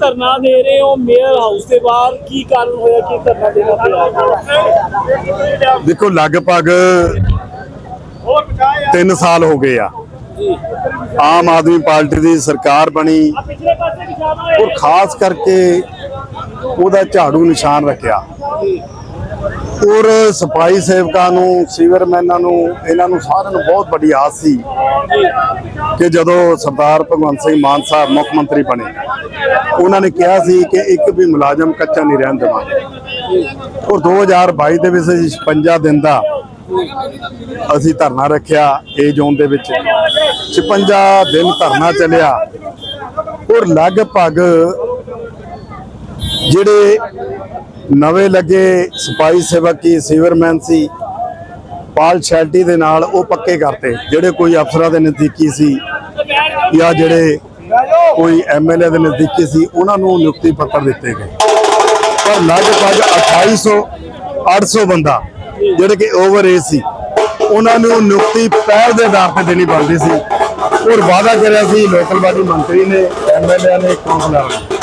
ਧਰਨਾ ਦੇ ਰਹੇ ਹੋ? ਮੇਅਰ ਹਾਊਸ ਦੇ ਬਾਹਰ ਕੀ ਕਾਰਨ ਹੋਇਆ? ਕਿ ਧਰਨਾ ਦੇਣਾ ਪਿਆ? ਦੇਖੋ ਲਗਭਗ 3 ਸਾਲ ਹੋ ਗਏ ਆ। ਆਮ ਆਦਮੀ ਪਾਰਟੀ ਦੀ ਸਰਕਾਰ ਬਣੀ ਔਰ ਖਾਸ ਕਰਕੇ ਉਹਦਾ ਝਾੜੂ ਨਿਸ਼ਾਨ ਰੱਖਿਆ। ਔਰ ਸਫ਼ਾਈ ਸੇਵਕਾਂ ਨੂੰ, ਸੀਵਰਮੈਨਾਂ ਨੂੰ, ਇਹਨਾਂ ਨੂੰ ਸਾਰਿਆਂ ਨੂੰ ਬਹੁਤ ਵੱਡੀ ਆਸ ਸੀ ਕਿ ਜਦੋਂ ਸਰਦਾਰ ਭਗਵੰਤ ਸਿੰਘ ਮਾਨ ਸਾਹਿਬ ਮੁੱਖ ਮੰਤਰੀ ਬਣੇ, ਉਹਨਾਂ ਨੇ ਕਿਹਾ ਸੀ ਕਿ ਇੱਕ ਵੀ ਮੁਲਾਜ਼ਮ ਕੱਚਾ ਨਹੀਂ ਰਹਿਣ ਦੇਵਾਂਗੇ ਔਰ 2022 ਦੇ ਵਿੱਚ ਅਸੀਂ 56 ਦਿਨ ਦਾ ਅਸੀਂ ਧਰਨਾ ਰੱਖਿਆ ਏ ਜ਼ੋਨ ਦੇ ਵਿੱਚ। 56 ਦਿਨ ਧਰਨਾ ਚੱਲਿਆ। ਔਰ ਲਗਭਗ ਜਿਹੜੇ ਨਵੇਂ ਲੱਗੇ ਸਫ਼ਾਈ ਸੇਵਕ ਕੀ ਸੀਵਰਮੈਨ ਸੀ, ਪਾਲ ਸ਼ੈਲਟੀ ਦੇ ਨਾਲ ਉਹ ਪੱਕੇ ਕਰਤੇ, ਜਿਹੜੇ ਕੋਈ ਅਫਸਰਾਂ ਦੇ ਨਜ਼ਦੀਕੀ ਸੀ ਜਾਂ ਜਿਹੜੇ ਕੋਈ ਐਮਐਲਏ ਦੇ ਨਜ਼ਦੀਕੀ ਸੀ, ਉਹਨਾਂ ਨੂੰ ਨਿਯੁਕਤੀ ਪੱਤਰ ਦਿੱਤੇ ਗਏ। ਪਰ ਲਗਭਗ 2800 800 ਬੰਦਾ ਜਿਹੜੇ ਕਿ ਓਵਰ ਏਜ ਸੀ, ਉਹਨਾਂ ਨੂੰ ਨਿਯੁਕਤੀ ਪਹਿਲ ਦੇ ਆਧਾਰ ਤੇ ਦੇਣੀ ਬਣਦੀ ਸੀ ਔਰ ਵਾਅਦਾ ਕਰਿਆ ਸੀ ਲੋਕਲ ਬਾਡੀ ਮੰਤਰੀ ਨੇ, ਐਮਐਲਏ ਨੇ, ਕੌਂਸਲਰ ਨੇ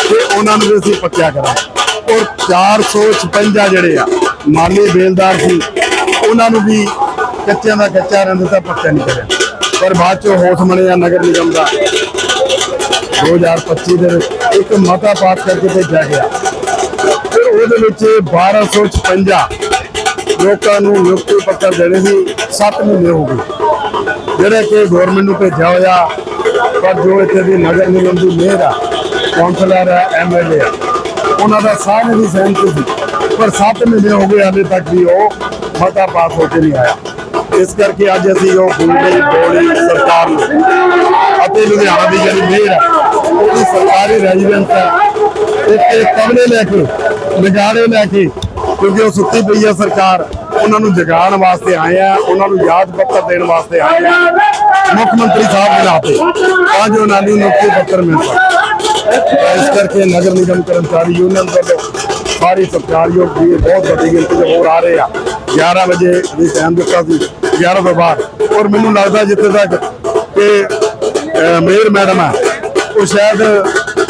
ਤੇ ਉਹਨਾਂ ਨੂੰ ਵੀ ਅਸੀਂ ਪੱਕਿਆ ਕਰਾਂਗੇ। ਔਰ 456 ਜਿਹੜੇ ਆ, ਮਾਲੀ ਬੇਲਦਾਰ ਸੀ, ਉਹਨਾਂ ਨੂੰ ਵੀ ਕੱਚਿਆਂ ਦਾ ਕੱਚਾ ਰਹਿਣ ਦਿੱਤਾ ਪੱਕਾ ਨਹੀਂ ਕਰਿਆ। ਪਰ ਬਾਅਦ ਚ ਹੋਸ਼ ਬਣਿਆ ਨਗਰ ਨਿਗਮ ਦਾ। 2025 ਦੇ ਵਿੱਚ ਇੱਕ ਮਤਾ ਪਾਸ ਕਰਕੇ ਭੇਜਿਆ ਗਿਆ। ਫਿਰ ਉਹਦੇ ਵਿੱਚ 1256 ਲੋਕਾਂ ਨੂੰ ਨਿਯੁਕਤੀ ਪੱਤਰ ਦੇਣੇ ਸੀ 7 ਮਹੀਨੇ ਹੋ ਗਏ। ਜਿਹੜੇ ਕਿ ਗਵਰਨਮੈਂਟ ਨੂੰ ਭੇਜਿਆ ਹੋਇਆ, ਪਰ ਜੋ ਇੱਥੇ ਦੀ ਨਗਰ ਨਿਗਮ ਦੀ ਮੇਅਰ ਆ, ਕੌਂਸਲਰ ਆ ਐਮਐਲਏ ਆ ਉਹਨਾਂ ਦਾ ਸਾਰੇ ਦੀ ਸਹਿਮਤੀ ਸੀ। ਪਰ 7 ਮਹੀਨੇ ਹੋ ਗਏ ਹਾਲੇ ਤੱਕ ਵੀ ਉਹ ਮਤਾ ਪਾਸ ਹੋ ਕੇ ਨਹੀਂ ਆਇਆ। ਇਸ ਕਰਕੇ ਅੱਜ ਅਸੀਂ ਉਹ ਗੁੰਡੇ, ਬੋਲੀ, ਸਰਕਾਰ ਨੂੰ ਅਤੇ ਲੁਧਿਆਣਾ ਦੀ ਜਿਹੜੀ ਮੇਅਰ ਆ ਉਹਦੀ ਸਰਕਾਰੀ ਰੈਜ਼ੀਡੈਂਸ ਹੈ। ਇੱਥੇ ਕਮਰੇ ਲੈ ਕੇ, ਨਗਾੜੇ ਲੈ ਕੇ, ਕਿਉਂਕਿ ਉਹ ਸੁੱਤੀ ਪਈ ਹੈ ਸਰਕਾਰ, ਉਹਨਾਂ ਨੂੰ ਜਗਾਉਣ ਵਾਸਤੇ ਆਏ ਆ, ਉਹਨਾਂ ਨੂੰ ਯਾਦ ਪੱਤਰ ਦੇਣ ਵਾਸਤੇ ਆਏ ਆ। ਮੁੱਖ ਮੰਤਰੀ ਸਾਹਿਬ ਦੇ ਨਾਤੇ ਤਾਂ ਜੋ ਉਹਨਾਂ ਨੂੰ ਨਿਯੁਕਤੀ ਪੱਤਰ ਮਿਲ ਸਕੇ। ਇਸ ਕਰਕੇ ਨਗਰ ਨਿਗਮ ਕਰਮਚਾਰੀ ਯੂਨੀਅਨ ਵੱਲੋਂ ਸਾਰੀ ਸਰਕਾਰੀਯੋਗ ਵੀ ਬਹੁਤ ਵੱਡੀ ਗਿਣਤੀ ਦੇ ਹੋਰ ਆ ਰਹੇ ਆ। 11 ਵਜੇ ਵੀ ਟਾਈਮ ਦਿੱਤਾ ਸੀ 11 ਤੋਂ ਬਾਅਦ। ਔਰ ਮੈਨੂੰ ਲੱਗਦਾ ਜਿੱਥੇ ਤੱਕ ਕਿ ਮੇਅਰ ਮੈਡਮ ਹੈ ਉਹ ਸ਼ਾਇਦ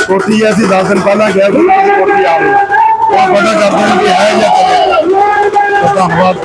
ਕੋਠੀ ਐ ਸੀ 10 ਦਿਨ ਪਹਿਲਾਂ ਗਿਆ ਸੀ ਕੋਠੀ ਆ ਰਹੀ। ਉਹ ਪਤਾ ਕਰਦੇ ਨੇ ਕਿ ਹੈ ਜਾਂ ਨਹੀਂ। ਧੰਨਵਾਦ।